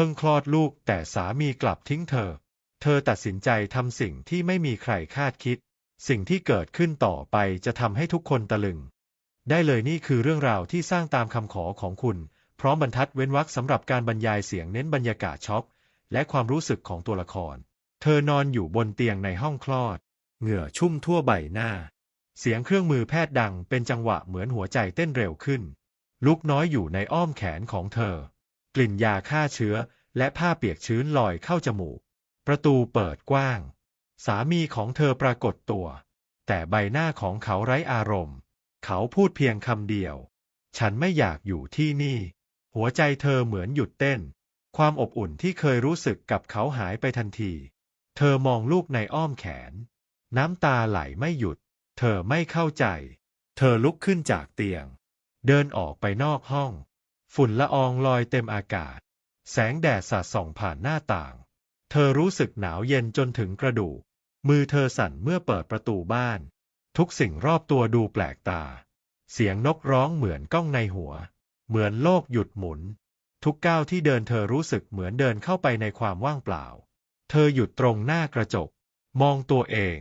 พิ่งคลอดลูกแต่สามีกลับทิ้งเธอ เธอตัดสินใจทำสิ่งที่ไม่มีใครคาดคิด สิ่งที่เกิดขึ้นต่อไปจะทำให้ทุกคนตะลึง ได้เลยนี่คือเรื่องราวที่สร้างตามคำขอของคุณ พร้อมบรรทัดเว้นวรรคสำหรับการบรรยายเสียงเน้นบรรยากาศช็อกและความรู้สึกของตัวละคร เธอนอนอยู่บนเตียงในห้องคลอด เหงื่อชุ่มทั่วใบหน้า เสียงเครื่องมือแพทย์ดังเป็นจังหวะเหมือนหัวใจเต้นเร็วขึ้น ลูกน้อยอยู่ในอ้อมแขนของเธอ กลิ่นยาฆ่าเชื้อ และผ้าเปียกชื้นลอยเข้าจมูก ประตูเปิดกว้าง สามีของเธอปรากฏตัว แต่ใบหน้าของเขาไร้อารมณ์ เขาพูดเพียงคำเดียว ฉันไม่อยากอยู่ที่นี่ หัวใจเธอเหมือนหยุดเต้น ความอบอุ่นที่เคยรู้สึกกับเขาหายไปทันที เธอมองลูกในอ้อมแขน น้ำตาไหลไม่หยุด เธอไม่เข้าใจ เธอลุกขึ้นจากเตียง เดินออกไปนอกห้อง ฝุ่นละอองลอยเต็มอากาศ แสงแดดสาดส่องผ่านหน้าต่าง เธอรู้สึกหนาวเย็นจนถึงกระดูก มือเธอสั่นเมื่อเปิดประตูบ้าน ทุกสิ่งรอบตัวดูแปลกตา เสียงนกร้องเหมือนก้องในหัว เหมือนโลกหยุดหมุน ทุกก้าวที่เดินเธอรู้สึกเหมือนเดินเข้าไปในความว่างเปล่า เธอหยุดตรงหน้ากระจก มองตัวเอง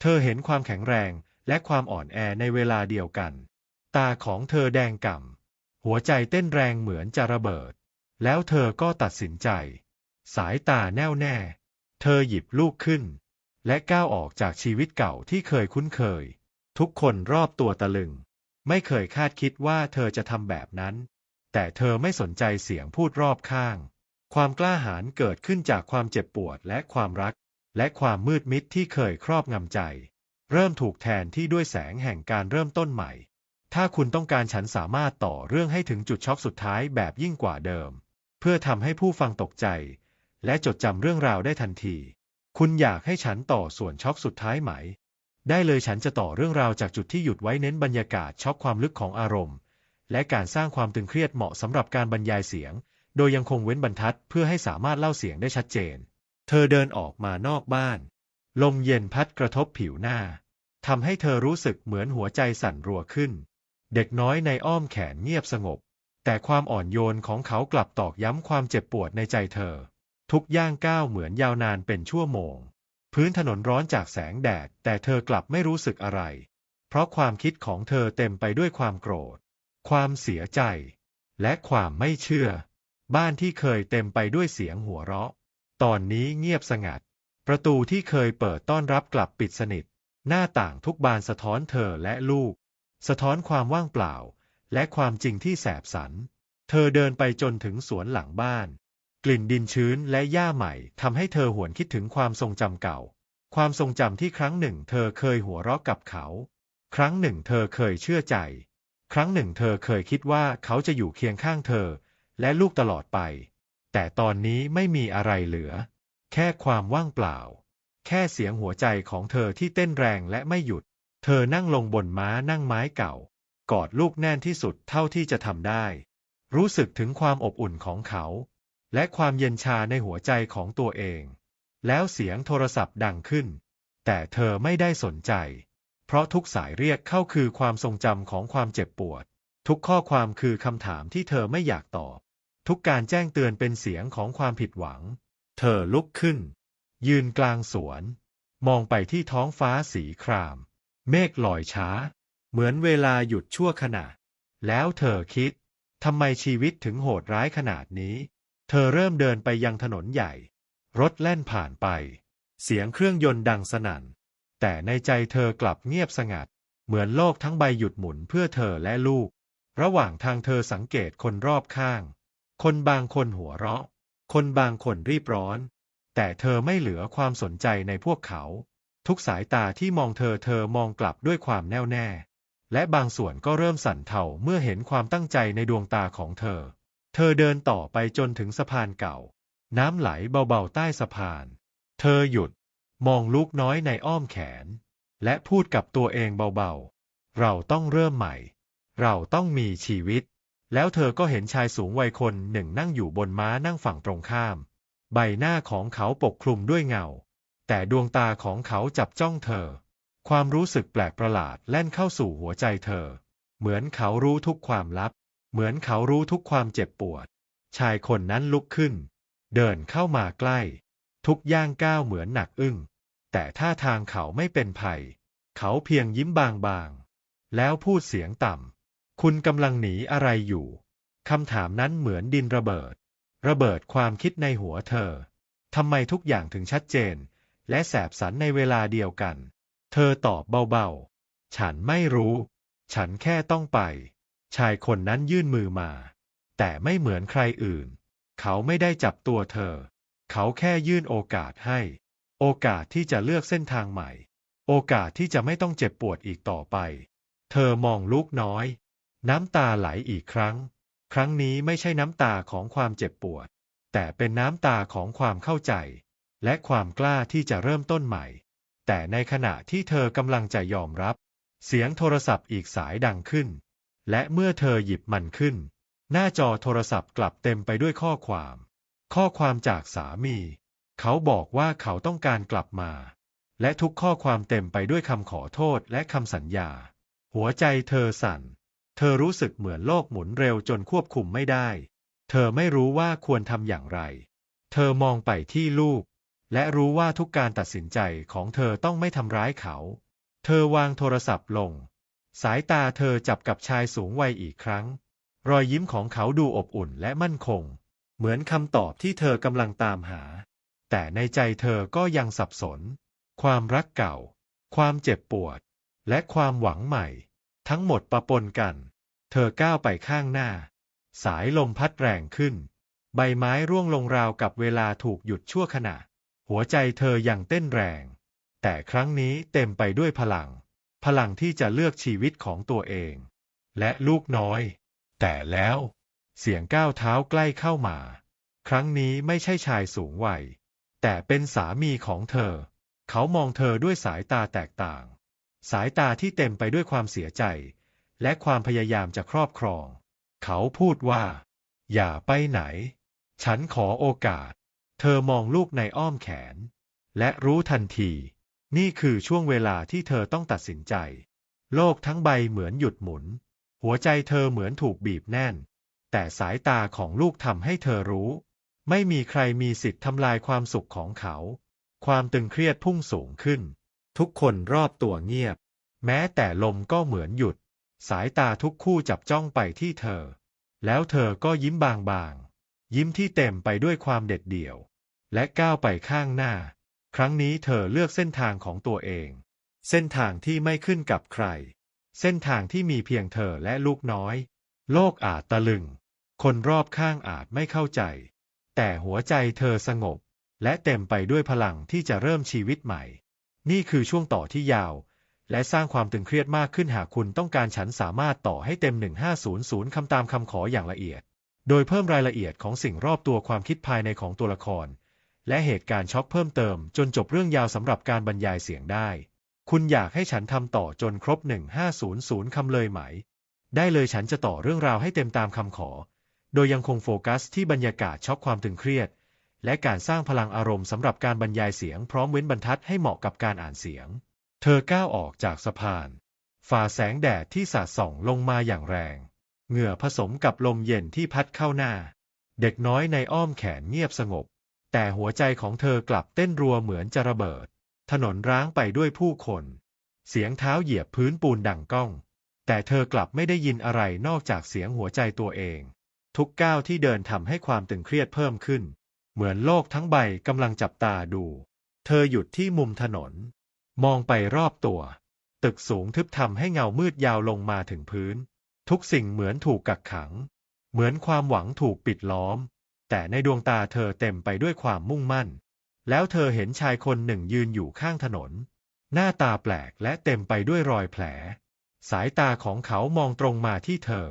เธอเห็นความแข็งแรงและความอ่อนแอในเวลาเดียวกัน ตาของเธอแดงก่ำ หัวใจเต้นแรงเหมือนจะระเบิด แล้วเธอก็ตัดสินใจ สายตาแน่วแน่ เธอหยิบลูกขึ้น และก้าวออกจากชีวิตเก่าที่เคยคุ้นเคย ทุกคนรอบตัวตะลึง ไม่เคยคาดคิดว่าเธอจะทำแบบนั้น แต่เธอไม่สนใจเสียงพูดรอบข้าง ความกล้าหาญเกิดขึ้นจากความเจ็บปวดและความรัก และความมืดมิดที่เคยครอบงำใจ เริ่มถูกแทนที่ด้วยแสงแห่งการเริ่มต้นใหม่ ถ้าคุณต้องการฉันสามารถต่อเรื่องให้ถึงจุดช็อกสุดท้ายแบบยิ่งกว่าเดิม เพื่อทำให้ผู้ฟังตกใจ และจดจำเรื่องราวได้ทันที คุณอยากให้ฉันต่อส่วนช็อกสุดท้ายไหม ได้เลยฉันจะต่อเรื่องราวจากจุดที่หยุดไว้เน้นบรรยากาศช็อกความลึกของอารมณ์ และการสร้างความตึงเครียดเหมาะสำหรับการบรรยายเสียง โดยยังคงเว้นบรรทัดเพื่อให้สามารถเล่าเสียงได้ชัดเจน เธอเดินออกมานอกบ้าน ลมเย็นพัดกระทบผิวหน้าทำให้เธอรู้สึกเหมือนหัวใจสั่นรัวขึ้น เด็กน้อยในอ้อมแขนเงียบสงบ แต่ความอ่อนโยนของเขากลับตอกย้ำความเจ็บปวดในใจเธอ ทุกย่างก้าวเหมือนยาวนานเป็นชั่วโมง พื้นถนนร้อนจากแสงแดด แต่เธอกลับไม่รู้สึกอะไร เพราะความคิดของเธอเต็มไปด้วยความโกรธ ความเสียใจ และความไม่เชื่อ บ้านที่เคยเต็มไปด้วยเสียงหัวเราะ ตอนนี้เงียบสงัด ประตูที่เคยเปิดต้อนรับกลับปิดสนิท หน้าต่างทุกบานสะท้อนเธอและลูก สะท้อนความว่างเปล่า และความจริงที่แสบสัน เธอเดินไปจนถึงสวนหลังบ้าน กลิ่นดินชื้นและหญ้าใหม่ทำให้เธอหวนคิดถึงความทรงจำเก่า ความทรงจำที่ครั้งหนึ่งเธอเคยหัวเราะกับเขา ครั้งหนึ่งเธอเคยเชื่อใจ ครั้งหนึ่งเธอเคยคิดว่าเขาจะอยู่เคียงข้างเธอ และลูกตลอดไป แต่ตอนนี้ไม่มีอะไรเหลือ แค่ความว่างเปล่า แค่เสียงหัวใจของเธอที่เต้นแรงและไม่หยุด เธอนั่งลงบนม้านั่งไม้เก่า กอดลูกแน่นที่สุดเท่าที่จะทำได้ รู้สึกถึงความอบอุ่นของเขา และความเย็นชาในหัวใจของตัวเอง แล้วเสียงโทรศัพท์ดังขึ้น แต่เธอไม่ได้สนใจ เพราะทุกสายเรียกเข้าคือความทรงจำของความเจ็บปวด ทุกข้อความคือคำถามที่เธอไม่อยากตอบ ทุกการแจ้งเตือนเป็นเสียงของความผิดหวัง เธอลุกขึ้น ยืนกลางสวน มองไปที่ท้องฟ้าสีคราม เมฆลอยช้า เหมือนเวลาหยุดชั่วขณะ แล้วเธอคิด ทำไมชีวิตถึงโหดร้ายขนาดนี้ เธอเริ่มเดินไปยังถนนใหญ่ รถแล่นผ่านไป เสียงเครื่องยนต์ดังสนั่น แต่ในใจเธอกลับเงียบสงัด เหมือนโลกทั้งใบหยุดหมุนเพื่อเธอและลูก ระหว่างทางเธอสังเกตคนรอบข้าง คนบางคนหัวเราะ คนบางคนรีบร้อน แต่เธอไม่เหลือความสนใจในพวกเขา ทุกสายตาที่มองเธอเธอมองกลับด้วยความแน่วแน่ และบางส่วนก็เริ่มสั่นเทาเมื่อเห็นความตั้งใจในดวงตาของเธอ เธอเดินต่อไปจนถึงสะพานเก่า น้ำไหลเบาๆใต้สะพาน เธอหยุด มองลูกน้อยในอ้อมแขน และพูดกับตัวเองเบาๆ เราต้องเริ่มใหม่ เราต้องมีชีวิต แล้วเธอก็เห็นชายสูงวัยคนหนึ่งนั่งอยู่บนม้านั่งฝั่งตรงข้าม ใบหน้าของเขาปกคลุมด้วยเงา แต่ดวงตาของเขาจับจ้องเธอ ความรู้สึกแปลกประหลาดแล่นเข้าสู่หัวใจเธอ เหมือนเขารู้ทุกความลับ เหมือนเขารู้ทุกความเจ็บปวด ชายคนนั้นลุกขึ้น เดินเข้ามาใกล้ ทุกย่างก้าวเหมือนหนักอึ้ง แต่ท่าทางเขาไม่เป็นภัย เขาเพียงยิ้มบางๆ แล้วพูดเสียงต่ำ คุณกำลังหนีอะไรอยู่ คำถามนั้นเหมือนดินระเบิด ระเบิดความคิดในหัวเธอ ทำไมทุกอย่างถึงชัดเจน และแสบสันในเวลาเดียวกัน เธอตอบเบาๆ ฉันไม่รู้ ฉันแค่ต้องไป ชายคนนั้นยื่นมือมา แต่ไม่เหมือนใครอื่น เขาไม่ได้จับตัวเธอ เขาแค่ยื่นโอกาสให้ โอกาสที่จะเลือกเส้นทางใหม่ โอกาสที่จะไม่ต้องเจ็บปวดอีกต่อไป เธอมองลูกน้อย น้ำตาไหลอีกครั้ง ครั้งนี้ไม่ใช่น้ำตาของความเจ็บปวด แต่เป็นน้ำตาของความเข้าใจ และความกล้าที่จะเริ่มต้นใหม่ แต่ในขณะที่เธอกำลังจะยอมรับ เสียงโทรศัพท์อีกสายดังขึ้น และเมื่อเธอหยิบมันขึ้น หน้าจอโทรศัพท์กลับเต็มไปด้วยข้อความ ข้อความจากสามี เขาบอกว่าเขาต้องการกลับมา และทุกข้อความเต็มไปด้วยคำขอโทษและคำสัญญา หัวใจเธอสั่น เธอรู้สึกเหมือนโลกหมุนเร็วจนควบคุมไม่ได้ เธอไม่รู้ว่าควรทำอย่างไร เธอมองไปที่ลูก และรู้ว่าทุกการตัดสินใจของเธอต้องไม่ทำร้ายเขา เธอวางโทรศัพท์ลง สายตาเธอจับกับชายสูงวัยอีกครั้ง รอยยิ้มของเขาดูอบอุ่นและมั่นคง เหมือนคำตอบที่เธอกำลังตามหา แต่ในใจเธอก็ยังสับสน ความรักเก่า ความเจ็บปวด และความหวังใหม่ ทั้งหมดปะปนกัน เธอก้าวไปข้างหน้า สายลมพัดแรงขึ้น ใบไม้ร่วงลงราวกับเวลาถูกหยุดชั่วขณะ หัวใจเธอยังเต้นแรง แต่ครั้งนี้เต็มไปด้วยพลัง พลังที่จะเลือกชีวิตของตัวเอง และลูกน้อย แต่แล้ว เสียงก้าวเท้าใกล้เข้ามา ครั้งนี้ไม่ใช่ชายสูงวัย แต่เป็นสามีของเธอ เขามองเธอด้วยสายตาแตกต่าง สายตาที่เต็มไปด้วยความเสียใจ และความพยายามจะครอบครอง เขาพูดว่า อย่าไปไหน ฉันขอโอกาส เธอมองลูกในอ้อมแขน และรู้ทันที นี่คือช่วงเวลาที่เธอต้องตัดสินใจ โลกทั้งใบเหมือนหยุดหมุน หัวใจเธอเหมือนถูกบีบแน่น แต่สายตาของลูกทำให้เธอรู้ ไม่มีใครมีสิทธิ์ทำลายความสุขของเขา ความตึงเครียดพุ่งสูงขึ้น ทุกคนรอบตัวเงียบ แม้แต่ลมก็เหมือนหยุด สายตาทุกคู่จับจ้องไปที่เธอ แล้วเธอก็ยิ้มบางๆ ยิ้มที่เต็มไปด้วยความเด็ดเดี่ยว และก้าวไปข้างหน้า ครั้งนี้เธอเลือกเส้นทางของตัวเอง เส้นทางที่ไม่ขึ้นกับใคร เส้นทางที่มีเพียงเธอและลูกน้อย โลกอาจตะลึง คนรอบข้างอาจไม่เข้าใจ แต่หัวใจเธอสงบ และเต็มไปด้วยพลังที่จะเริ่มชีวิตใหม่ นี่คือช่วงต่อที่ยาว และสร้างความตึงเครียดมากขึ้นหากคุณต้องการฉันสามารถต่อให้เต็ม 1500คำตามคำขออย่างละเอียด โดยเพิ่มรายละเอียดของสิ่งรอบตัวความคิดภายในของตัวละคร และเหตุการณ์ช็อกเพิ่มเติม จนจบเรื่องยาวสำหรับการบรรยายเสียงได้ คุณอยากให้ฉันทำต่อจนครบ 1500 คำเลยไหม ได้เลยฉันจะต่อเรื่องราวให้เต็มตามคำขอ โดยยังคงโฟกัสที่บรรยากาศช็อกความตึงเครียด และการสร้างพลังอารมณ์สำหรับการบรรยายเสียงพร้อมเว้นบรรทัดให้เหมาะกับการอ่านเสียง เธอก้าวออกจากสะพาน ฝ่าแสงแดดที่สาดส่องลงมาอย่างแรง เหงื่อผสมกับลมเย็นที่พัดเข้าหน้า เด็กน้อยในอ้อมแขนเงียบสงบ แต่หัวใจของเธอกลับเต้นรัวเหมือนจะระเบิด ถนนร้างไปด้วยผู้คน เสียงเท้าเหยียบพื้นปูนดังก้อง แต่เธอกลับไม่ได้ยินอะไรนอกจากเสียงหัวใจตัวเอง ทุกก้าวที่เดินทำให้ความตึงเครียดเพิ่มขึ้น เหมือนโลกทั้งใบกำลังจับตาดู เธอหยุดที่มุมถนน มองไปรอบตัว ตึกสูงทึบทำให้เงามืดยาวลงมาถึงพื้น ทุกสิ่งเหมือนถูกกักขัง เหมือนความหวังถูกปิดล้อม แต่ในดวงตาเธอเต็มไปด้วยความมุ่งมั่น แล้วเธอเห็นชายคนหนึ่งยืนอยู่ข้างถนน หน้าตาแปลกและเต็มไปด้วยรอยแผล สายตาของเขามองตรงมาที่เธอ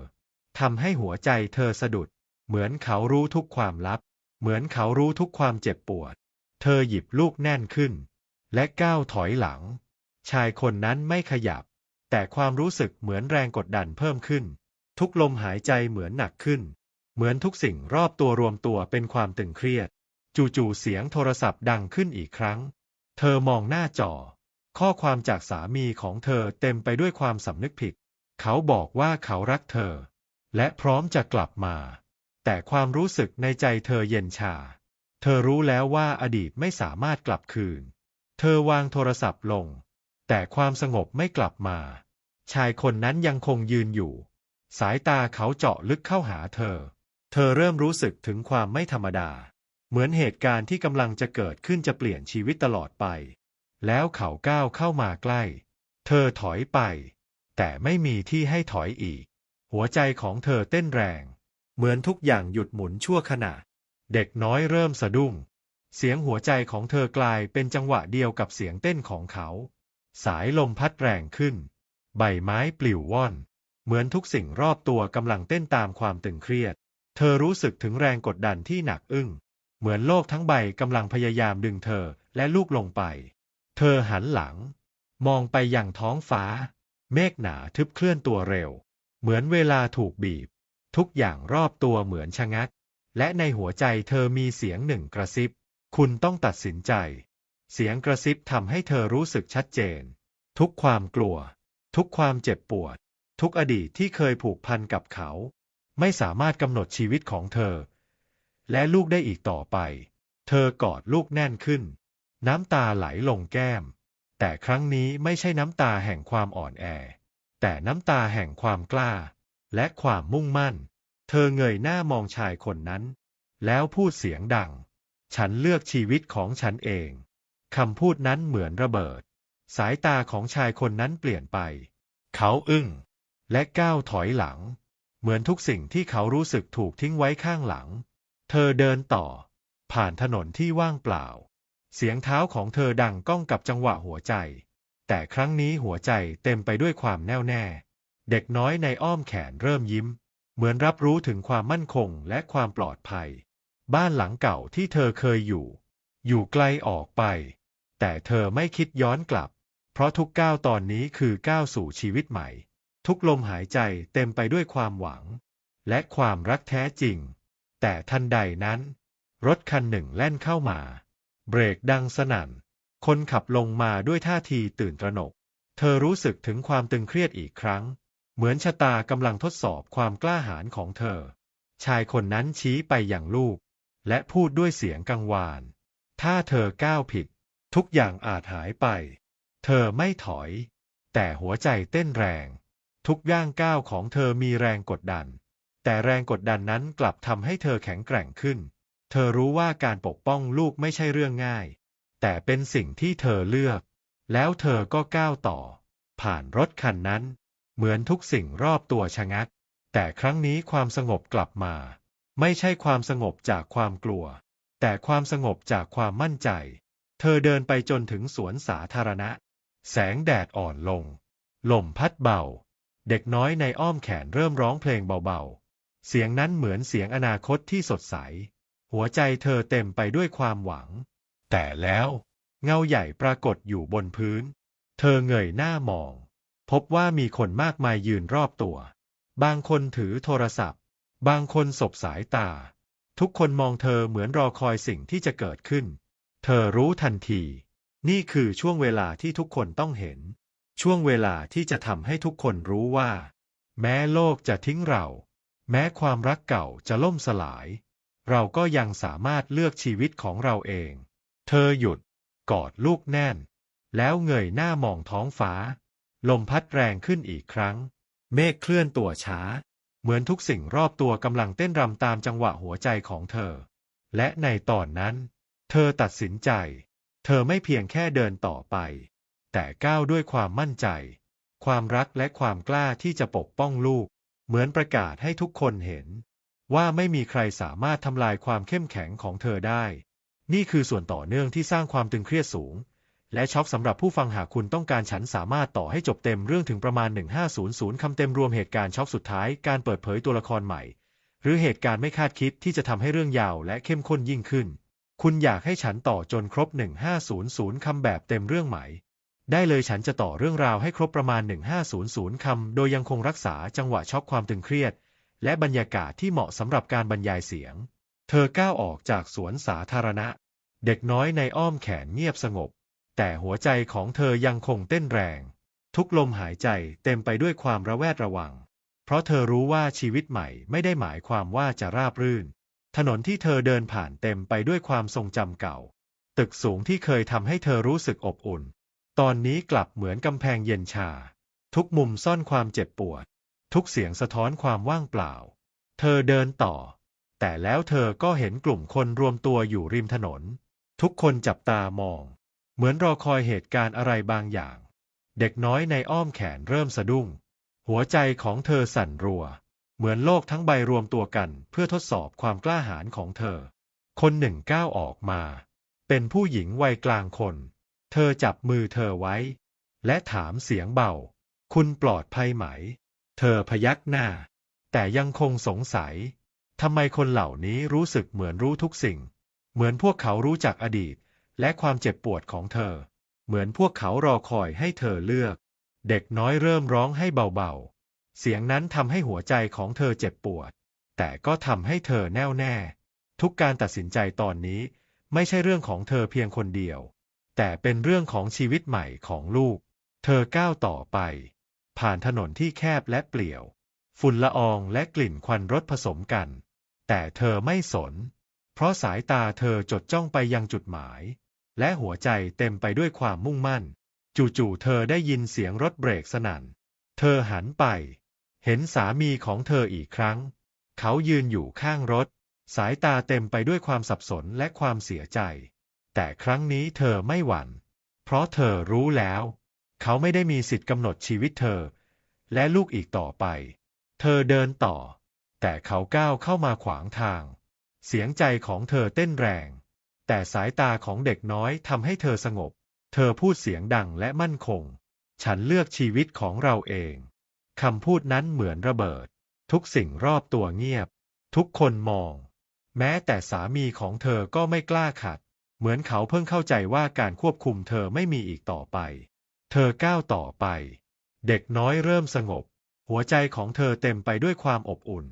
ทำให้หัวใจเธอสะดุด เหมือนเขารู้ทุกความลับ เหมือนเขารู้ทุกความเจ็บปวด เธอหยิบลูกแน่นขึ้น และก้าวถอยหลัง ชายคนนั้นไม่ขยับ แต่ความรู้สึกเหมือนแรงกดดันเพิ่มขึ้น ทุกลมหายใจเหมือนหนักขึ้น เหมือนทุกสิ่งรอบตัวรวมตัวเป็นความตึงเครียด จู่ๆเสียงโทรศัพท์ดังขึ้นอีกครั้ง เธอมองหน้าจอ ข้อความจากสามีของเธอเต็มไปด้วยความสำนึกผิด เขาบอกว่าเขารักเธอ และพร้อมจะกลับมา แต่ความรู้สึกในใจเธอเย็นชา เธอรู้แล้วว่าอดีตไม่สามารถกลับคืน เธอวางโทรศัพท์ลง แต่ความสงบไม่กลับมา ชายคนนั้นยังคงยืนอยู่ สายตาเขาเจาะลึกเข้าหาเธอ เธอเริ่มรู้สึกถึงความไม่ธรรมดา เหมือนเหตุการณ์ที่กำลังจะเกิดขึ้นจะเปลี่ยนชีวิตตลอดไป แล้วเขาก้าวเข้ามาใกล้ เธอถอยไป แต่ไม่มีที่ให้ถอยอีก หัวใจของเธอเต้นแรง เหมือนทุกอย่างหยุดหมุนชั่วขณะ เด็กน้อยเริ่มสะดุ้ง เสียงหัวใจของเธอกลายเป็นจังหวะเดียวกับเสียงเต้นของเขา สายลมพัดแรงขึ้น ใบไม้ปลิวว่อน เหมือนทุกสิ่งรอบตัวกำลังเต้นตามความตึงเครียด เธอรู้สึกถึงแรงกดดันที่หนักอึ้ง เหมือนโลกทั้งใบกำลังพยายามดึงเธอและลูกลงไป เธอหันหลัง มองไปยังท้องฟ้า เมฆหนาทึบเคลื่อนตัวเร็ว เหมือนเวลาถูกบีบ ทุกอย่างรอบตัวเหมือนชะงัก และในหัวใจเธอมีเสียงหนึ่งกระซิบ คุณต้องตัดสินใจ เสียงกระซิบทำให้เธอรู้สึกชัดเจน ทุกความกลัว ทุกความเจ็บปวด ทุกอดีตที่เคยผูกพันกับเขา ไม่สามารถกำหนดชีวิตของเธอ และลูกได้อีกต่อไป เธอกอดลูกแน่นขึ้น น้ำตาไหลลงแก้ม แต่ครั้งนี้ไม่ใช่น้ำตาแห่งความอ่อนแอ แต่น้ำตาแห่งความกล้า และความมุ่งมั่น เธอเงยหน้ามองชายคนนั้น แล้วพูดเสียงดัง ฉันเลือกชีวิตของฉันเองคำพูดนั้นเหมือนระเบิด สายตาของชายคนนั้นเปลี่ยนไป เขาอึ้ง และก้าวถอยหลัง เหมือนทุกสิ่งที่เขารู้สึกถูกทิ้งไว้ข้างหลัง เธอเดินต่อ ผ่านถนนที่ว่างเปล่า เสียงเท้าของเธอดังก้องกับจังหวะหัวใจ แต่ครั้งนี้หัวใจเต็มไปด้วยความแน่วแน่ เด็กน้อยในอ้อมแขนเริ่มยิ้ม เหมือนรับรู้ถึงความมั่นคงและความปลอดภัย บ้านหลังเก่าที่เธอเคยอยู่ อยู่ไกลออกไป แต่เธอไม่คิดย้อนกลับ เพราะทุกก้าวตอนนี้คือก้าวสู่ชีวิตใหม่ ทุกลมหายใจเต็มไปด้วยความหวัง และความรักแท้จริง แต่ทันใดนั้น รถคันหนึ่งแล่นเข้ามา เบรกดังสนั่น คนขับลงมาด้วยท่าทีตื่นตระหนก เธอรู้สึกถึงความตึงเครียดอีกครั้ง เหมือนชะตากำลังทดสอบความกล้าหาญของเธอ ชายคนนั้นชี้ไปอย่างลูก และพูดด้วยเสียงกังวาน ถ้าเธอก้าวผิด ทุกอย่างอาจหายไป เธอไม่ถอย แต่หัวใจเต้นแรง ทุกย่างก้าวของเธอมีแรงกดดัน แต่แรงกดดันนั้นกลับทำให้เธอแข็งแกร่งขึ้น เธอรู้ว่าการปกป้องลูกไม่ใช่เรื่องง่าย แต่เป็นสิ่งที่เธอเลือก แล้วเธอก็ก้าวต่อ ผ่านรถคันนั้น เหมือนทุกสิ่งรอบตัวชะงัก แต่ครั้งนี้ความสงบกลับมา ไม่ใช่ความสงบจากความกลัว แต่ความสงบจากความมั่นใจ เธอเดินไปจนถึงสวนสาธารณะ แสงแดดอ่อนลง ลมพัดเบา เด็กน้อยในอ้อมแขนเริ่มร้องเพลงเบาๆ เสียงนั้นเหมือนเสียงอนาคตที่สดใส หัวใจเธอเต็มไปด้วยความหวัง แต่แล้ว เงาใหญ่ปรากฏอยู่บนพื้น เธอเงยหน้ามอง พบว่ามีคนมากมายยืนรอบตัว บางคนถือโทรศัพท์ บางคนสบสายตา ทุกคนมองเธอเหมือนรอคอยสิ่งที่จะเกิดขึ้น เธอรู้ทันที นี่คือช่วงเวลาที่ทุกคนต้องเห็น ช่วงเวลาที่จะทำให้ทุกคนรู้ว่า แม้โลกจะทิ้งเรา แม้ความรักเก่าจะล่มสลาย เราก็ยังสามารถเลือกชีวิตของเราเอง เธอหยุด กอดลูกแน่น แล้วเงยหน้ามองท้องฟ้า ลมพัดแรงขึ้นอีกครั้ง เมฆเคลื่อนตัวช้า เหมือนทุกสิ่งรอบตัวกำลังเต้นรำตามจังหวะหัวใจของเธอ และในตอนนั้น เธอตัดสินใจ เธอไม่เพียงแค่เดินต่อไป แต่ก้าวด้วยความมั่นใจ ความรักและความกล้าที่จะปกป้องลูก เหมือนประกาศให้ทุกคนเห็น ว่าไม่มีใครสามารถทำลายความเข้มแข็งของเธอได้ นี่คือส่วนต่อเนื่องที่สร้างความตึงเครียดสูง และช็อกสำหรับผู้ฟังหากคุณต้องการฉันสามารถต่อให้จบเต็มเรื่องถึงประมาณ 1500คำเต็มรวมเหตุการณ์ช็อกสุดท้ายการเปิดเผยตัวละครใหม่ หรือเหตุการณ์ไม่คาดคิดที่จะทำให้เรื่องยาวและเข้มข้นยิ่งขึ้น คุณอยากให้ฉันต่อจนครบ 1500คำแบบเต็มเรื่องไหม ได้เลยฉันจะต่อเรื่องราวให้ครบประมาณ 1500 คำ โดยยังคงรักษาจังหวะช็อกความตึงเครียด และบรรยากาศที่เหมาะสำหรับการบรรยายเสียง เธอก้าวออกจากสวนสาธารณะ เด็กน้อยในอ้อมแขนเงียบสงบ แต่หัวใจของเธอยังคงเต้นแรง ทุกลมหายใจเต็มไปด้วยความระแวดระวัง เพราะเธอรู้ว่าชีวิตใหม่ไม่ได้หมายความว่าจะราบรื่น ถนนที่เธอเดินผ่านเต็มไปด้วยความทรงจำเก่า ตึกสูงที่เคยทำให้เธอรู้สึกอบอุ่น ตอนนี้กลับเหมือนกำแพงเย็นชา ทุกมุมซ่อนความเจ็บปวด ทุกเสียงสะท้อนความว่างเปล่า เธอเดินต่อ แต่แล้วเธอก็เห็นกลุ่มคนรวมตัวอยู่ริมถนน ทุกคนจับตามอง เหมือนรอคอยเหตุการณ์อะไรบางอย่าง เด็กน้อยในอ้อมแขนเริ่มสะดุ้ง หัวใจของเธอสั่นรัว เหมือนโลกทั้งใบรวมตัวกัน เพื่อทดสอบความกล้าหาญของเธอ คนหนึ่งก้าวออกมา เป็นผู้หญิงวัยกลางคน เธอจับมือเธอไว้ และถามเสียงเบา คุณปลอดภัยไหม เธอพยักหน้า แต่ยังคงสงสัย ทำไมคนเหล่านี้รู้สึกเหมือนรู้ทุกสิ่ง เหมือนพวกเขารู้จักอดีต และความเจ็บปวดของเธอ เหมือนพวกเขารอคอยให้เธอเลือก เด็กน้อยเริ่มร้องให้เบาๆ เสียงนั้นทำให้หัวใจของเธอเจ็บปวด แต่ก็ทำให้เธอแน่วแน่ ทุกการตัดสินใจตอนนี้ไม่ใช่เรื่องของเธอเพียงคนเดียว แต่เป็นเรื่องของชีวิตใหม่ของลูก เธอก้าวต่อไป ผ่านถนนที่แคบและเปลี่ยว ฝุ่นละอองและกลิ่นควันรถผสมกัน แต่เธอไม่สน เพราะสายตาเธอจดจ้องไปยังจุดหมาย และหัวใจเต็มไปด้วยความมุ่งมั่น จู่ๆเธอได้ยินเสียงรถเบรกสนั่น เธอหันไป เห็นสามีของเธออีกครั้ง เขายืนอยู่ข้างรถ สายตาเต็มไปด้วยความสับสนและความเสียใจ แต่ครั้งนี้เธอไม่หวั่น เพราะเธอรู้แล้ว เขาไม่ได้มีสิทธิ์กำหนดชีวิตเธอ และลูกอีกต่อไป เธอเดินต่อ แต่เขาก้าวเข้ามาขวางทาง เสียงใจของเธอเต้นแรง แต่สายตาของเด็กน้อยทำให้เธอสงบ เธอพูดเสียงดังและมั่นคง ฉันเลือกชีวิตของเราเอง คำพูดนั้นเหมือนระเบิด ทุกสิ่งรอบตัวเงียบ ทุกคนมอง แม้แต่สามีของเธอก็ไม่กล้าขัด เหมือนเขาเพิ่งเข้าใจว่าการควบคุมเธอไม่มีอีกต่อไป เธอก้าวต่อไป เด็กน้อยเริ่มสงบ หัวใจของเธอเต็มไปด้วยความอบอุ่น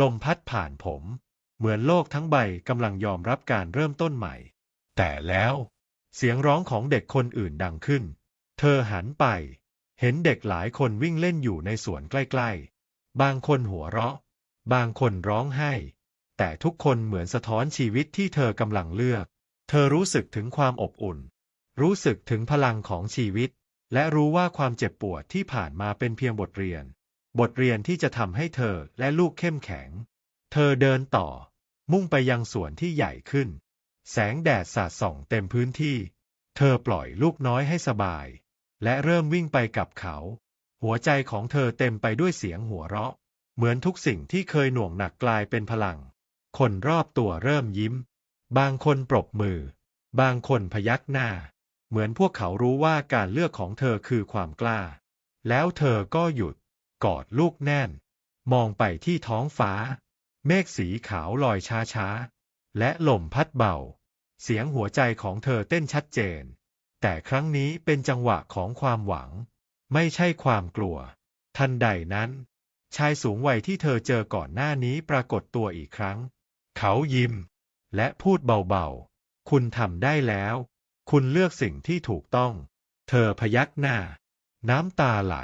ลมพัดผ่านผม เหมือนโลกทั้งใบกำลังยอมรับการเริ่มต้นใหม่ แต่แล้ว เสียงร้องของเด็กคนอื่นดังขึ้น เธอหันไป เห็นเด็กหลายคนวิ่งเล่นอยู่ในสวนใกล้ๆ บางคนหัวเราะ บางคนร้องไห้ แต่ทุกคนเหมือนสะท้อนชีวิตที่เธอกำลังเลือก เธอรู้สึกถึงความอบอุ่น รู้สึกถึงพลังของชีวิต และรู้ว่าความเจ็บปวดที่ผ่านมาเป็นเพียงบทเรียน บทเรียนที่จะทำให้เธอและลูกเข้มแข็ง เธอเดินต่อ มุ่งไปยังสวนที่ใหญ่ขึ้น แสงแดดสาดส่องเต็มพื้นที่ เธอปล่อยลูกน้อยให้สบาย และเริ่มวิ่งไปกับเขา หัวใจของเธอเต็มไปด้วยเสียงหัวเราะ เหมือนทุกสิ่งที่เคยหน่วงหนักกลายเป็นพลัง คนรอบตัวเริ่มยิ้ม บางคนปรบมือ บางคนพยักหน้า เหมือนพวกเขารู้ว่าการเลือกของเธอคือความกล้า แล้วเธอก็หยุด กอดลูกแน่น มองไปที่ท้องฟ้า เมฆสีขาวลอยช้าๆ และลมพัดเบา เสียงหัวใจของเธอเต้นชัดเจน แต่ครั้งนี้เป็นจังหวะของความหวัง ไม่ใช่ความกลัว ทันใดนั้น ชายสูงวัยที่เธอเจอก่อนหน้านี้ปรากฏตัวอีกครั้ง เขายิ้ม และพูดเบาๆ คุณทำได้แล้ว คุณเลือกสิ่งที่ถูกต้อง เธอพยักหน้า น้ำตาไหล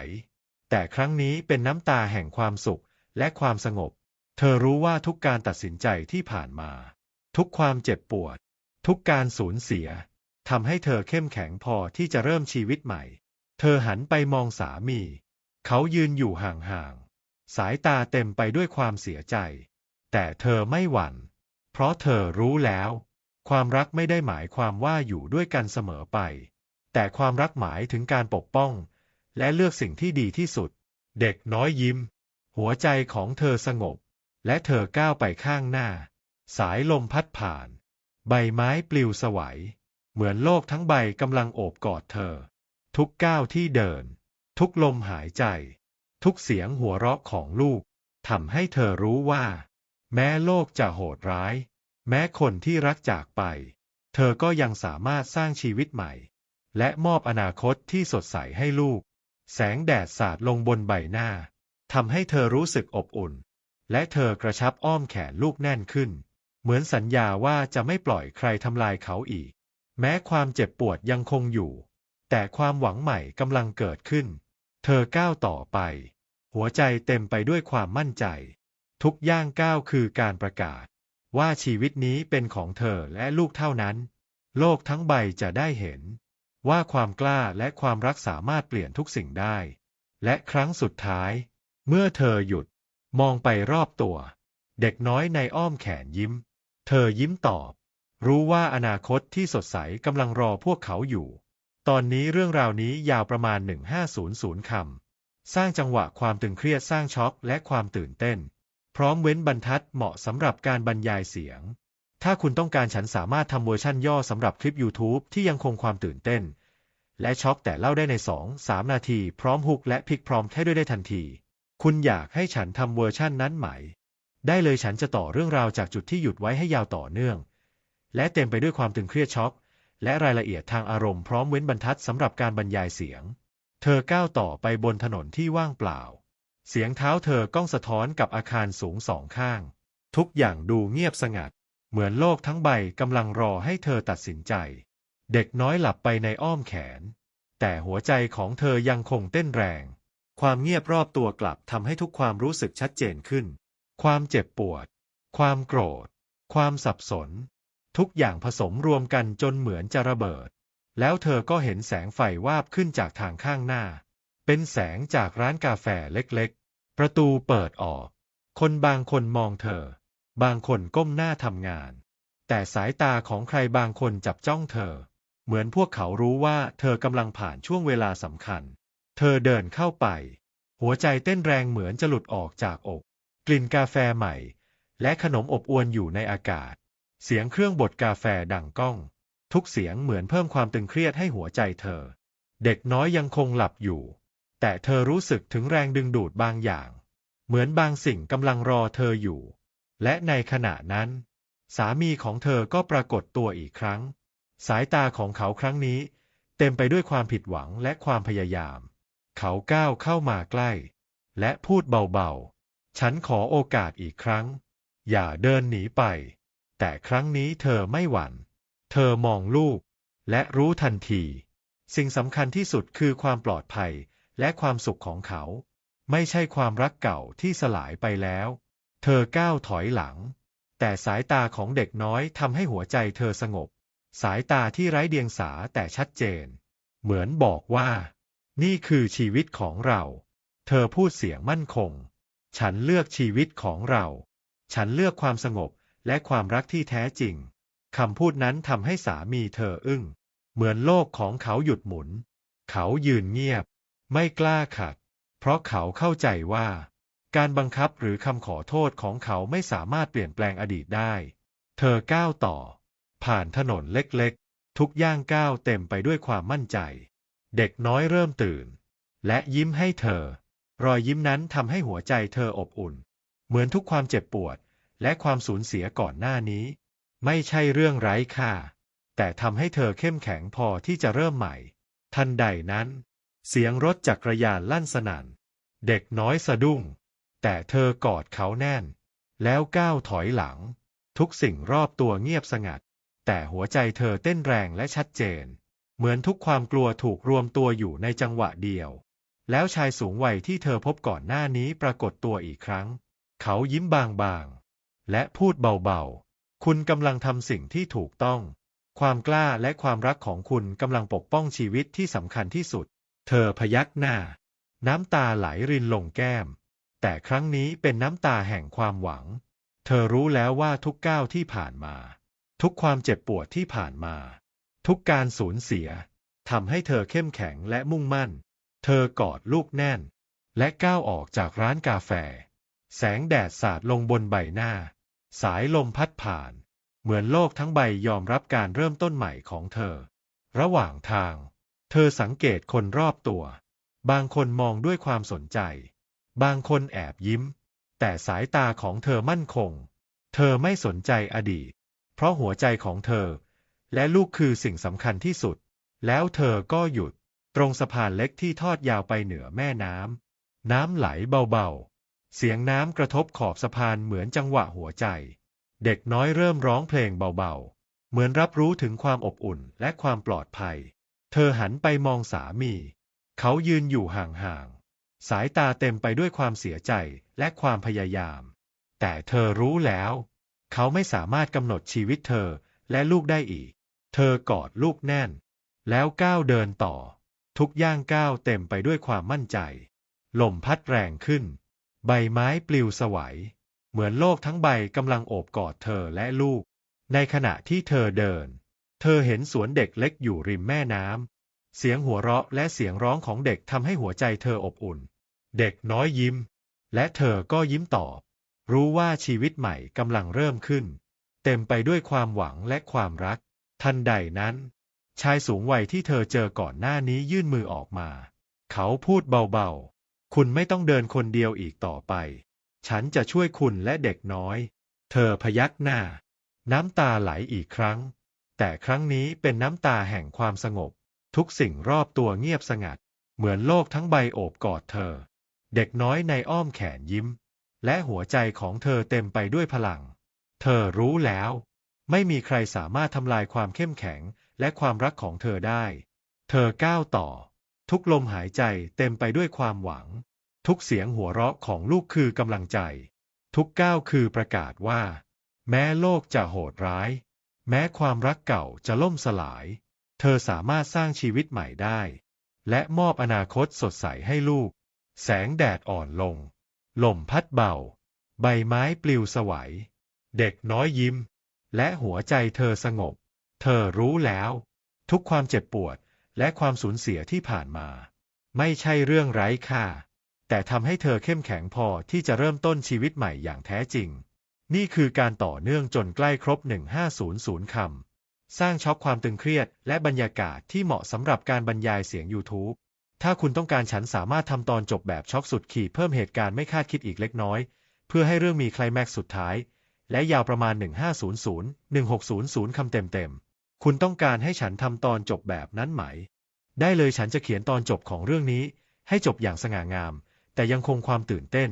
แต่ครั้งนี้เป็นน้ำตาแห่งความสุขและความสงบ เธอรู้ว่าทุกการตัดสินใจที่ผ่านมา ทุกความเจ็บปวด ทุกการสูญเสียทำให้เธอเข้มแข็งพอที่จะเริ่มชีวิตใหม่ เธอหันไปมองสามี เขายืนอยู่ห่างๆ สายตาเต็มไปด้วยความเสียใจ แต่เธอไม่หวั่น เพราะเธอรู้แล้ว ความรักไม่ได้หมายความว่าอยู่ด้วยกันเสมอไป แต่ความรักหมายถึงการปกป้อง และเลือกสิ่งที่ดีที่สุด เด็กน้อยยิ้ม หัวใจของเธอสงบ และเธอก้าวไปข้างหน้า สายลมพัดผ่าน ใบไม้ปลิวสวัยเหมือนโลกทั้งใบกำลังโอบกอดเธอ ทุกก้าวที่เดิน ทุกลมหายใจ ทุกเสียงหัวเราะของลูกทำให้เธอรู้ว่า แม้โลกจะโหดร้าย แม้คนที่รักจากไป เธอก็ยังสามารถสร้างชีวิตใหม่ และมอบอนาคตที่สดใสให้ลูก แสงแดดสาดลงบนใบหน้าทำให้เธอรู้สึกอบอุ่น และเธอกระชับอ้อมแขนลูกแน่นขึ้น เหมือนสัญญาว่าจะไม่ปล่อยใครทำลายเขาอีก แม้ความเจ็บปวดยังคงอยู่ แต่ความหวังใหม่กำลังเกิดขึ้น เธอก้าวต่อไป หัวใจเต็มไปด้วยความมั่นใจ ทุกย่างก้าวคือการประกาศ ว่าชีวิตนี้เป็นของเธอและลูกเท่านั้น โลกทั้งใบจะได้เห็น ว่าความกล้าและความรักสามารถเปลี่ยนทุกสิ่งได้ และครั้งสุดท้าย เมื่อเธอหยุด มองไปรอบตัว เด็กน้อยในอ้อมแขนยิ้ม เธอยิ้มตอบ รู้ว่าอนาคตที่สดใสกำลังรอพวกเขาอยู่ ตอนนี้เรื่องราวนี้ยาวประมาณ 1500คำสร้างจังหวะความตึงเครียดสร้างช็อกและความตื่นเต้น พร้อมเว้นบรรทัดเหมาะสำหรับการบรรยายเสียง ถ้าคุณต้องการฉันสามารถทำเวอร์ชั่นย่อสำหรับคลิป YouTube ที่ยังคงความตื่นเต้น และช็อกแต่เล่าได้ใน 2-3 นาที พร้อมฮุกและพลิกพร้อมให้ด้วยได้ทันที คุณอยากให้ฉันทำเวอร์ชั่นนั้นไหม ได้เลยฉันจะต่อเรื่องราวจากจุดที่หยุดไว้ให้ยาวต่อเนื่อง และเต็มไปด้วยความตึงเครียดช็อกและรายละเอียดทางอารมณ์พร้อมเว้นบรรทัดสำหรับการบรรยายเสียง เธอก้าวต่อไปบนถนนที่ว่างเปล่า เสียงเท้าเธอก้องสะท้อนกับอาคารสูงสองข้าง ทุกอย่างดูเงียบสงัด เหมือนโลกทั้งใบกำลังรอให้เธอตัดสินใจ เด็กน้อยหลับไปในอ้อมแขน แต่หัวใจของเธอยังคงเต้นแรง ความเงียบรอบตัวกลับทำให้ทุกความรู้สึกชัดเจนขึ้น ความเจ็บปวด ความโกรธ ความสับสน ทุกอย่างผสมรวมกันจนเหมือนจะระเบิด แล้วเธอก็เห็นแสงไฟวาบขึ้นจากทางข้างหน้า เป็นแสงจากร้านกาแฟเล็กๆ ประตูเปิดออก คนบางคนมองเธอ บางคนก้มหน้าทำงาน แต่สายตาของใครบางคนจับจ้องเธอ เหมือนพวกเขารู้ว่าเธอกำลังผ่านช่วงเวลาสำคัญ เธอเดินเข้าไป หัวใจเต้นแรงเหมือนจะหลุดออกจากอก กลิ่นกาแฟใหม่ และขนมอบอวนอยู่ในอากาศ เสียงเครื่องบดกาแฟดังก้อง ทุกเสียงเหมือนเพิ่มความตึงเครียดให้หัวใจเธอ เด็กน้อยยังคงหลับอยู่ แต่เธอรู้สึกถึงแรงดึงดูดบางอย่าง เหมือนบางสิ่งกำลังรอเธออยู่ และในขณะนั้น สามีของเธอก็ปรากฏตัวอีกครั้ง สายตาของเขาครั้งนี้ เต็มไปด้วยความผิดหวังและความพยายาม เขาก้าวเข้ามาใกล้ และพูดเบาๆ ฉันขอโอกาสอีกครั้ง อย่าเดินหนีไป แต่ครั้งนี้เธอไม่หวั่น เธอมองลูก และรู้ทันที สิ่งสำคัญที่สุดคือความปลอดภัย และความสุขของเขา ไม่ใช่ความรักเก่าที่สลายไปแล้ว เธอก้าวถอยหลัง แต่สายตาของเด็กน้อยทำให้หัวใจเธอสงบ สายตาที่ไร้เดียงสาแต่ชัดเจน เหมือนบอกว่า นี่คือชีวิตของเรา เธอพูดเสียงมั่นคง ฉันเลือกชีวิตของเรา ฉันเลือกความสงบและความรักที่แท้จริงคำพูดนั้นทำให้สามีเธออึ้ง เหมือนโลกของเขาหยุดหมุน เขายืนเงียบ ไม่กล้าขัด เพราะเขาเข้าใจว่า การบังคับหรือคำขอโทษของเขาไม่สามารถเปลี่ยนแปลงอดีตได้ เธอก้าวต่อ ผ่านถนนเล็กๆ ทุกย่างก้าวเต็มไปด้วยความมั่นใจ เด็กน้อยเริ่มตื่น และยิ้มให้เธอ รอยยิ้มนั้นทำให้หัวใจเธออบอุ่น เหมือนทุกความเจ็บปวด และความสูญเสียก่อนหน้านี้ ไม่ใช่เรื่องไร้ค่าแต่ทำให้เธอเข้มแข็งพอที่จะเริ่มใหม่ ทันใดนั้น เสียงรถจักรยานลั่นสนั่น เด็กน้อยสะดุ้ง แต่เธอกอดเขาแน่น แล้วก้าวถอยหลัง ทุกสิ่งรอบตัวเงียบสงัด แต่หัวใจเธอเต้นแรงและชัดเจน เหมือนทุกความกลัวถูกรวมตัวอยู่ในจังหวะเดียว แล้วชายสูงวัยที่เธอพบก่อนหน้านี้ปรากฏตัวอีกครั้ง เขายิ้มบางๆ และพูดเบาๆ คุณกำลังทำสิ่งที่ถูกต้อง ความกล้าและความรักของคุณกำลังปกป้องชีวิตที่สำคัญที่สุด เธอพยักหน้า น้ำตาไหลรินลงแก้ม แต่ครั้งนี้เป็นน้ำตาแห่งความหวัง เธอรู้แล้วว่าทุกก้าวที่ผ่านมา ทุกความเจ็บปวดที่ผ่านมา ทุกการสูญเสียทำให้เธอเข้มแข็งและมุ่งมั่น เธอกอดลูกแน่น และก้าวออกจากร้านกาแฟ แสงแดดสาดลงบนใบหน้า สายลมพัดผ่าน เหมือนโลกทั้งใบยอมรับการเริ่มต้นใหม่ของเธอ ระหว่างทาง เธอสังเกตคนรอบตัว บางคนมองด้วยความสนใจ บางคนแอบยิ้ม แต่สายตาของเธอมั่นคง เธอไม่สนใจอดีต เพราะหัวใจของเธอ และลูกคือสิ่งสำคัญที่สุด แล้วเธอก็หยุด ตรงสะพานเล็กที่ทอดยาวไปเหนือแม่น้ำ น้ำไหลเบาๆ เสียงน้ำกระทบขอบสะพานเหมือนจังหวะหัวใจ เด็กน้อยเริ่มร้องเพลงเบาๆ เหมือนรับรู้ถึงความอบอุ่นและความปลอดภัย เธอหันไปมองสามี เขายืนอยู่ห่างๆ สายตาเต็มไปด้วยความเสียใจและความพยายาม แต่เธอรู้แล้ว เขาไม่สามารถกำหนดชีวิตเธอและลูกได้อีก เธอกอดลูกแน่น แล้วก้าวเดินต่อ ทุกย่างก้าวเต็มไปด้วยความมั่นใจ ลมพัดแรงขึ้น ใบไม้ปลิวสวัยเหมือนโลกทั้งใบกำลังโอบกอดเธอและลูก ในขณะที่เธอเดิน เธอเห็นสวนเด็กเล็กอยู่ริมแม่น้ำ เสียงหัวเราะและเสียงร้องของเด็กทำให้หัวใจเธออบอุ่น เด็กน้อยยิ้ม และเธอก็ยิ้มตอบ รู้ว่าชีวิตใหม่กำลังเริ่มขึ้น เต็มไปด้วยความหวังและความรัก ทันใดนั้น ชายสูงวัยที่เธอเจอก่อนหน้านี้ยื่นมือออกมา เขาพูดเบาๆ คุณไม่ต้องเดินคนเดียวอีกต่อไป ฉันจะช่วยคุณและเด็กน้อย เธอพยักหน้า น้ำตาไหลอีกครั้ง แต่ครั้งนี้เป็นน้ำตาแห่งความสงบ ทุกสิ่งรอบตัวเงียบสงัด เหมือนโลกทั้งใบโอบกอดเธอ เด็กน้อยในอ้อมแขนยิ้ม และหัวใจของเธอเต็มไปด้วยพลัง เธอรู้แล้ว ไม่มีใครสามารถทำลายความเข้มแข็งและความรักของเธอได้ เธอก้าวต่อ ทุกลมหายใจเต็มไปด้วยความหวัง ทุกเสียงหัวเราะของลูกคือกำลังใจ ทุกก้าวคือประกาศว่า แม้โลกจะโหดร้าย แม้ความรักเก่าจะล่มสลาย เธอสามารถสร้างชีวิตใหม่ได้ และมอบอนาคตสดใสให้ลูก แสงแดดอ่อนลง ลมพัดเบา ใบไม้ปลิวสวัย เด็กน้อยยิ้ม และหัวใจเธอสงบ เธอรู้แล้ว ทุกความเจ็บปวดและความสูญเสียที่ผ่านมา ไม่ใช่เรื่องไร้ค่า แต่ทำให้เธอเข้มแข็งพอที่จะเริ่มต้นชีวิตใหม่อย่างแท้จริง นี่คือการต่อเนื่องจนใกล้ครบ 1500 คำ สร้างช็อคความตึงเครียดและบรรยากาศที่เหมาะสำหรับการบรรยายเสียง YouTube ถ้าคุณต้องการฉันสามารถทำตอนจบแบบช็อกสุดขีดเพิ่มเหตุการณ์ไม่คาดคิดอีกเล็กน้อย เพื่อให้เรื่องมีไคลแม็กซ์สุดท้าย และยาวประมาณ 1500 1600 คำเต็มๆ คุณต้องการให้ฉันทำตอนจบแบบนั้นไหม ได้เลยฉันจะเขียนตอนจบของเรื่องนี้ ให้จบอย่างสง่างาม แต่ยังคงความตื่นเต้น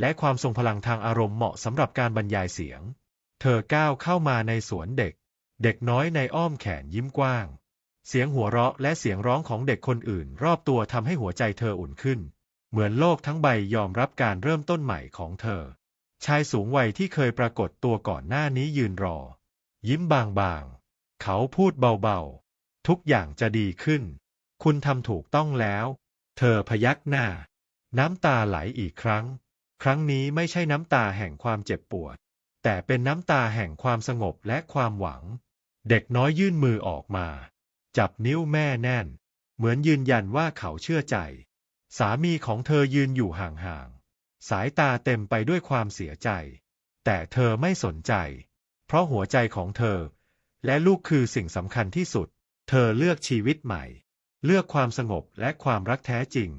และความทรงพลังทางอารมณ์เหมาะสำหรับการบรรยายเสียง เธอก้าวเข้ามาในสวนเด็ก เด็กน้อยในอ้อมแขนยิ้มกว้าง เสียงหัวเราะและเสียงร้องของเด็กคนอื่น รอบตัวทำให้หัวใจเธออุ่นขึ้น เหมือนโลกทั้งใบยอมรับการเริ่มต้นใหม่ของเธอ ชายสูงวัยที่เคยปรากฏตัวก่อนหน้านี้ยืนรอ ยิ้มบางๆ เขาพูดเบาๆ ทุกอย่างจะดีขึ้น คุณทำถูกต้องแล้ว เธอพยักหน้า น้ำตาไหลอีกครั้ง ครั้งนี้ไม่ใช่น้ำตาแห่งความเจ็บปวด แต่เป็นน้ำตาแห่งความสงบและความหวัง เด็กน้อยยื่นมือออกมา จับนิ้วแม่แน่น เหมือนยืนยันว่าเขาเชื่อใจ สามีของเธอยืนอยู่ห่างๆ สายตาเต็มไปด้วยความเสียใจ แต่เธอไม่สนใจ เพราะหัวใจของเธอ และลูกคือสิ่งสำคัญที่สุด เธอเลือกชีวิตใหม่ เลือกความสงบและความรักแท้จริง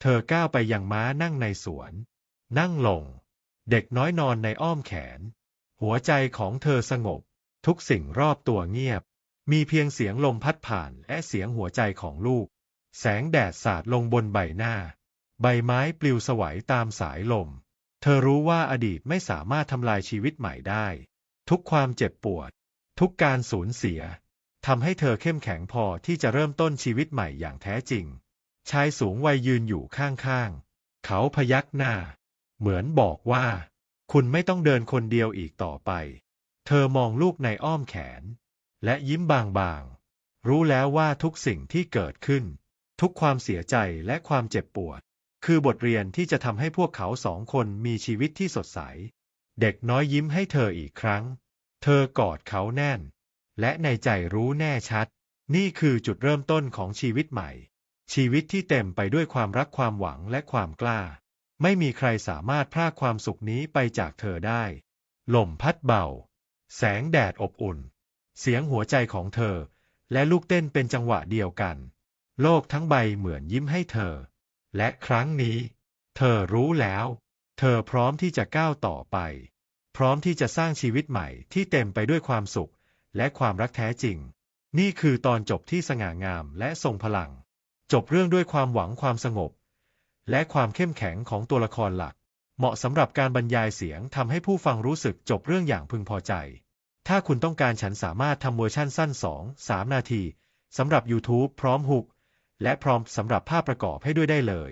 เธอก้าวไปยังม้านั่งในสวน นั่งลง เด็กน้อยนอนในอ้อมแขน หัวใจของเธอสงบ ทุกสิ่งรอบตัวเงียบ มีเพียงเสียงลมพัดผ่านและเสียงหัวใจของลูก แสงแดดสาดลงบนใบหน้า ใบไม้ปลิวสวัยตามสายลม เธอรู้ว่าอดีตไม่สามารถทำลายชีวิตใหม่ได้ ทุกความเจ็บปวด ทุกการสูญเสียทำให้เธอเข้มแข็งพอที่จะเริ่มต้นชีวิตใหม่อย่างแท้จริง ชายสูงวัยยืนอยู่ข้างๆ เขาพยักหน้า เหมือนบอกว่า คุณไม่ต้องเดินคนเดียวอีกต่อไป เธอมองลูกในอ้อมแขน และยิ้มบางๆ รู้แล้วว่าทุกสิ่งที่เกิดขึ้น ทุกความเสียใจและความเจ็บปวด คือบทเรียนที่จะทำให้พวกเขาสองคนมีชีวิตที่สดใส เด็กน้อยยิ้มให้เธออีกครั้ง เธอกอดเขาแน่น และในใจรู้แน่ชัด นี่คือจุดเริ่มต้นของชีวิตใหม่ชีวิตที่เต็มไปด้วยความรักความหวังและความกล้า ไม่มีใครสามารถพรากความสุขนี้ไปจากเธอได้ ลมพัดเบา แสงแดดอบอุ่น เสียงหัวใจของเธอ และลูกเต้นเป็นจังหวะเดียวกัน โลกทั้งใบเหมือนยิ้มให้เธอ และครั้งนี้ เธอรู้แล้ว เธอพร้อมที่จะก้าวต่อไป พร้อมที่จะสร้างชีวิตใหม่ที่เต็มไปด้วยความสุข และความรักแท้จริง นี่คือตอนจบที่สง่างามและทรงพลัง จบเรื่องด้วยความหวังความสงบ และความเข้มแข็งของตัวละครหลัก เหมาะสำหรับการบรรยายเสียงทำให้ผู้ฟังรู้สึกจบเรื่องอย่างพึงพอใจ ถ้าคุณต้องการฉันสามารถทำเวอร์ชั่นสั้น 2-3 นาทีสำหรับ YouTube พร้อมฮุก และพร้อมสำหรับภาพประกอบให้ด้วยได้เลย